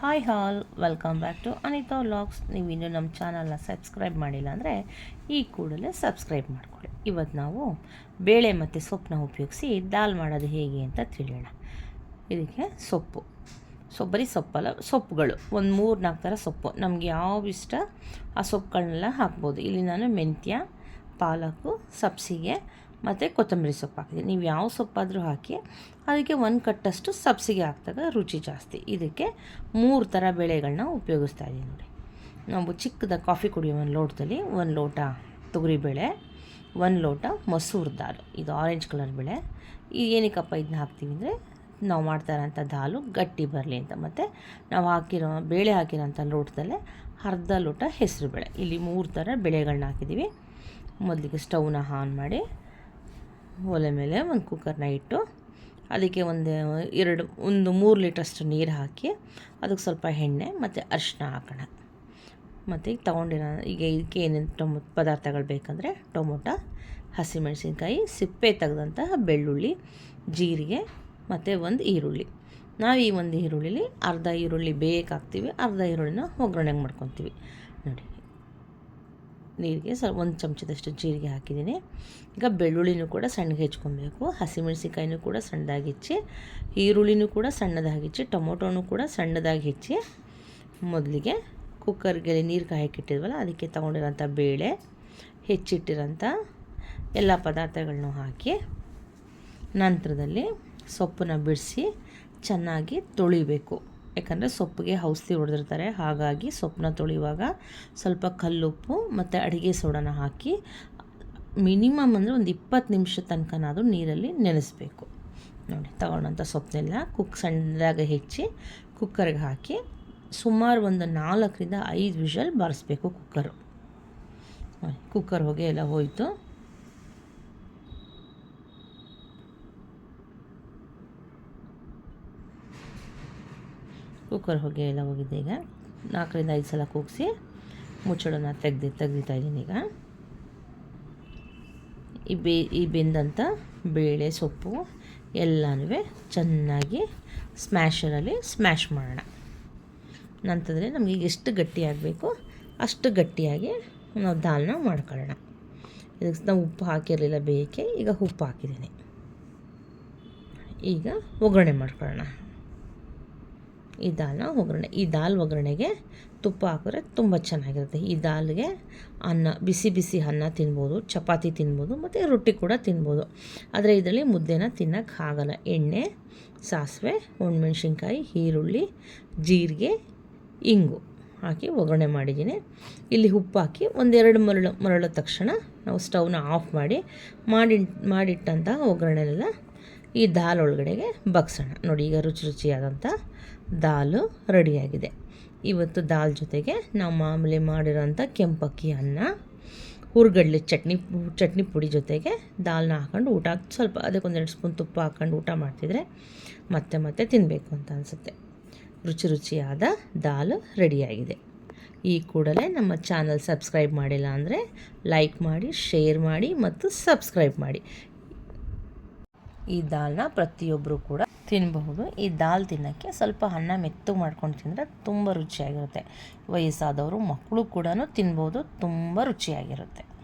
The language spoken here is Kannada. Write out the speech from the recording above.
Hi all welcome back to Anita vlogs ನೀವು ಇನ್ನೂ ನಮ್ಮ ಚಾನಲ್ನ ಸಬ್ಸ್ಕ್ರೈಬ್ ಮಾಡಿಲ್ಲ ಅಂದರೆ ಈ ಕೂಡಲೇ ಸಬ್ಸ್ಕ್ರೈಬ್ ಮಾಡಿಕೊಳ್ಳಿ. ಇವತ್ತು ನಾವು ಬೇಳೆ ಮತ್ತು ಸೊಪ್ಪನ್ನ ಉಪಯೋಗಿಸಿ ದಾಲ್ ಮಾಡೋದು ಹೇಗೆ ಅಂತ ತಿಳಿಯೋಣ. ಇದಕ್ಕೆ ಸೊಪ್ಪು. ಸೊ, ಬರೀ ಸೊಪ್ಪಲ್ಲ, ಸೊಪ್ಪುಗಳು. ಒಂದು ಮೂರು ನಾಲ್ಕು ಥರ ಸೊಪ್ಪು. ನಮಗೆ ಯಾವ ಇಷ್ಟ ಆ ಸೊಪ್ಪುಗಳನ್ನೆಲ್ಲ ಹಾಕ್ಬೋದು. ಇಲ್ಲಿ ನಾನು ಮೆಂತ್ಯ, ಪಾಲಕು, ಸಬ್ಸಿಗೆ ಮತ್ತು ಕೊತ್ತಂಬರಿ ಸೊಪ್ಪು ಹಾಕಿದ್ದೀನಿ ನೀವು ಯಾವ ಸೊಪ್ಪಾದರೂ ಹಾಕಿ ಅದಕ್ಕೆ ಒಂದು ಕಟ್ಟಷ್ಟು ಸಬ್ಸಿಗೆ ಹಾಕಿದಾಗ ರುಚಿ ಜಾಸ್ತಿ. ಇದಕ್ಕೆ ಮೂರು ಥರ ಬೆಳೆಗಳನ್ನ ಉಪಯೋಗಿಸ್ತಾ ಇದ್ದೀನಿ ನೋಡಿ. ನಾವು ಚಿಕ್ಕದ ಕಾಫಿ ಕುಡಿಯೋ ಒಂದು ಲೋಟದಲ್ಲಿ ಒಂದು ಲೋಟ ತೊಗರಿಬೇಳೆ ಒಂದು ಲೋಟ ಮೊಸೂರು ದಾಲ್, ಇದು ಆರೆಂಜ್ ಕಲರ್ ಬೇಳೆ. ಏನಕ್ಕಪ್ಪ ಇದನ್ನ ಹಾಕ್ತೀವಿ ಅಂದರೆ ನಾವು ಮಾಡ್ತಾ ಇರೋಂಥ ದಾಲು ಗಟ್ಟಿ ಬರಲಿ ಅಂತ. ಮತ್ತು ನಾವು ಹಾಕಿರೋ ಬೇಳೆ ಹಾಕಿರೋಂಥ ಲೋಟದಲ್ಲೇ ಅರ್ಧ ಲೋಟ ಹೆಸರು ಬೇಳೆ. ಇಲ್ಲಿ ಮೂರು ಥರ ಬೆಳೆಗಳನ್ನ ಹಾಕಿದ್ದೀವಿ ಮೊದಲಿಗೆ ಸ್ಟವ್ನ ಆನ್ ಮಾಡಿ ಒಲೆ ಮೇಲೆ ಒಂದು ಕುಕ್ಕರ್ನ ಇಟ್ಟು ಅದಕ್ಕೆ ಒಂದು ಎರಡು, ಒಂದು ಮೂರು ಲೀಟ್ರಷ್ಟು ನೀರು ಹಾಕಿ ಅದಕ್ಕೆ ಸ್ವಲ್ಪ ಎಣ್ಣೆ ಮತ್ತು ಅರಿಶಿನ ಹಾಕೋಣ. ಮತ್ತು ಈಗ ತೊಗೊಂಡಿರೋ, ಈಗ ಇದಕ್ಕೆ ಏನೇನು ಟೊಮೊ, ಪದಾರ್ಥಗಳು ಬೇಕಂದರೆ ಟೊಮೊಟೊ, ಹಸಿಮೆಣಸಿನ್ಕಾಯಿ, ಸಿಪ್ಪೆ ತೆಗೆದಂತಹ ಬೆಳ್ಳುಳ್ಳಿ, ಜೀರಿಗೆ ಮತ್ತು ಒಂದು ಈರುಳ್ಳಿ. ನಾವು ಈ ಒಂದು ಈರುಳ್ಳಿಲಿ ಅರ್ಧ ಈರುಳ್ಳಿ ಬೇಕಾಗ್ತೀವಿ, ಅರ್ಧ ಈರುಳ್ಳಿನ ಒಗ್ಗರಣೆಗೆ ಮಾಡ್ಕೊತೀವಿ. ನೋಡಿ ನೀರಿಗೆ ಸ ಒಂದು ಚಮಚದಷ್ಟು ಜೀರಿಗೆ ಹಾಕಿದ್ದೀನಿ. ಈಗ ಬೆಳ್ಳುಳ್ಳಿನೂ ಕೂಡ ಸಣ್ಣಗೆ ಹೆಚ್ಕೊಬೇಕು. ಹಸಿಮೆಣಸಿಕಾಯಿನೂ ಕೂಡ ಸಣ್ಣದಾಗಿ ಹೆಚ್ಚಿ, ಈರುಳ್ಳಿನೂ ಕೂಡ ಸಣ್ಣದಾಗಿ ಹೆಚ್ಚಿ, ಟೊಮೊಟೊನೂ ಕೂಡ ಸಣ್ಣದಾಗಿ ಹೆಚ್ಚಿ ಮೊದಲಿಗೆ ಕುಕ್ಕರ್ಗೆ ನೀರು ಕಾಯಕ್ಕಿಟ್ಟಿದ್ವಲ್ಲ, ಅದಕ್ಕೆ ತೊಗೊಂಡಿರೋಂಥ ಬೇಳೆ, ಹೆಚ್ಚಿಟ್ಟಿರೋಂಥ ಎಲ್ಲ ಪದಾರ್ಥಗಳನ್ನೂ ಹಾಕಿ ನಂತರದಲ್ಲಿ ಸೊಪ್ಪನ್ನ ಬಿಡಿಸಿ ಚೆನ್ನಾಗಿ ತೊಳಿಬೇಕು. ಯಾಕಂದರೆ ಸೊಪ್ಪಿಗೆ ಔಷಧಿ ಹೊಡೆದಿರ್ತಾರೆ. ಹಾಗಾಗಿ ಸೊಪ್ಪನ್ನ ತೊಳೆಯುವಾಗ ಸ್ವಲ್ಪ ಕಲ್ಲುಪ್ಪು ಮತ್ತು ಅಡುಗೆ ಸೋಡಾನ ಹಾಕಿ ಮಿನಿಮಮ್ ಅಂದರೆ ಒಂದು ಇಪ್ಪತ್ತು ನಿಮಿಷ ತನಕನಾದರೂ ನೀರಲ್ಲಿ ನೆನೆಸಬೇಕು. ನೋಡಿ, ತಗೊಂಡಂಥ ಸೊಪ್ಪನ್ನೆಲ್ಲ ಕುಕ್ ಸಣ್ಣದಾಗ ಹೆಚ್ಚಿ ಕುಕ್ಕರ್ಗೆ ಹಾಕಿ ಸುಮಾರು ಒಂದು ನಾಲ್ಕರಿಂದ ಐದು ವಿಷಲ್ ಬಾರಿಸ್ಬೇಕು ಕುಕ್ಕರು. ಕುಕ್ಕರ್ ಹೊಗೆ ಎಲ್ಲ ಹೋಯಿತು. ಕುಕ್ಕರ್ ಹೊಗೆ ಎಲ್ಲ ಹೋಗಿದೆ ಈಗ. ನಾಲ್ಕರಿಂದ ಐದು ಸಲ ಕೂಗಿಸಿ ಮುಚ್ಚಳನ ತೆಗ್ದು ತೆಗ್ದಿತಾ ಇದ್ದೀನಿ ಈಗ. ಈ ಬೇ ಈ ಬೆಂದಂಥ ಬೇಳೆ, ಸೊಪ್ಪು ಎಲ್ಲನೂ ಚೆನ್ನಾಗಿ ಸ್ಮ್ಯಾಷರಲ್ಲಿ ಸ್ಮ್ಯಾಶ್ ಮಾಡೋಣ. ನಂತಂದರೆ ನಮಗೆ ಎಷ್ಟು ಗಟ್ಟಿಯಾಗಬೇಕು ಅಷ್ಟು ಗಟ್ಟಿಯಾಗಿ ನಾವು ದಾಲ್ನ ಮಾಡ್ಕೊಳ್ಳೋಣ. ಇದಕ್ಕೆ ನಾವು ಉಪ್ಪು ಹಾಕಿರಲಿಲ್ಲ ಬೇಯಕ್ಕೆ ಈಗ ಉಪ್ಪು ಹಾಕಿದ್ದೀನಿ. ಈಗ ಒಗ್ಗರಣೆ ಮಾಡ್ಕೊಳ್ಳೋಣ. ಈ ದಾಲ್ನ ಒಗ್ಗರಣೆ, ಈ ದಾಲ್ ಒಗ್ಗರಣೆಗೆ ತುಪ್ಪ ಹಾಕಿದ್ರೆ ತುಂಬ ಚೆನ್ನಾಗಿರುತ್ತೆ. ಈ ದಾಲ್ಗೆ ಅನ್ನ, ಬಿಸಿ ಬಿಸಿ ಅನ್ನ ತಿನ್ಬೋದು, ಚಪಾತಿ ತಿನ್ಬೋದು, ಮತ್ತು ರೊಟ್ಟಿ ಕೂಡ ತಿನ್ಬೋದು. ಆದರೆ ಇದರಲ್ಲಿ ಮುದ್ದೆನ ತಿನ್ನೋಕ್ಕೆ ಆಗಲ್ಲ. ಎಣ್ಣೆ, ಸಾಸಿವೆ, ಒಣಮೆಣ್ಸಿನ್ಕಾಯಿ, ಈರುಳ್ಳಿ, ಜೀರಿಗೆ, ಇಂಗು ಹಾಕಿ ಒಗ್ಗರಣೆ ಮಾಡಿದ್ದೀನಿ. ಇಲ್ಲಿ ಉಪ್ಪು ಹಾಕಿ ಒಂದೆರಡು ಮರಳು, ಮರಳ ತಕ್ಷಣ ನಾವು ಸ್ಟವ್ನ ಆಫ್ ಮಾಡಿ ಮಾಡಿ ಮಾಡಿಟ್ಟಂತಹ ಒಗ್ಗರಣೆನೆಲ್ಲ ಈ ದಾಲ್ ಒಳಗಡೆಗೆ ಬಗ್ಸೋಣ ನೋಡಿ, ಈಗ ರುಚಿ ರುಚಿಯಾದಂಥ ದಾಲು ರೆಡಿಯಾಗಿದೆ. ಇವತ್ತು ದಾಲ್ ಜೊತೆಗೆ ನಾವು ಮಾಮೂಲಿ ಮಾಡಿರೋಂಥ ಕೆಂಪಕ್ಕಿ ಅನ್ನ, ಹುರ್ಗಡ್ಲೆ ಚಟ್ನಿ ಚಟ್ನಿ ಪುಡಿ ಜೊತೆಗೆ ದಾಲ್ನ ಹಾಕೊಂಡು ಊಟ, ಸ್ವಲ್ಪ ಅದಕ್ಕೊಂದೆರಡು ಸ್ಪೂನ್ ತುಪ್ಪ ಹಾಕೊಂಡು ಊಟ ಮಾಡ್ತಿದ್ರೆ ಮತ್ತೆ ಮತ್ತೆ ತಿನ್ನಬೇಕು ಅಂತ ಅನಿಸುತ್ತೆ. ರುಚಿ ರುಚಿಯಾದ ದಾಲ್ ರೆಡಿಯಾಗಿದೆ. ಈ ಕೂಡಲೇ ನಮ್ಮ ಚಾನಲ್ ಸಬ್ಸ್ಕ್ರೈಬ್ ಮಾಡಿಲ್ಲ ಅಂದರೆ ಲೈಕ್ ಮಾಡಿ, ಶೇರ್ ಮಾಡಿ ಮತ್ತು ಸಬ್ಸ್ಕ್ರೈಬ್ ಮಾಡಿ. ಈ ದಾಲ್ನ ಪ್ರತಿಯೊಬ್ಬರು ಕೂಡ ತಿನ್ನಬಹುದು ಈ ದಾಲ್ ತಿನ್ನೋಕ್ಕೆ ಸ್ವಲ್ಪ ಅನ್ನ ಮೆತ್ತು ಮಾಡ್ಕೊಂಡು ತಿಂದರೆ ತುಂಬ ರುಚಿಯಾಗಿರುತ್ತೆ. ವಯಸ್ಸಾದವರು ಮಕ್ಕಳು ಕೂಡ ತಿನ್ಬೋದು ತುಂಬ ರುಚಿಯಾಗಿರುತ್ತೆ.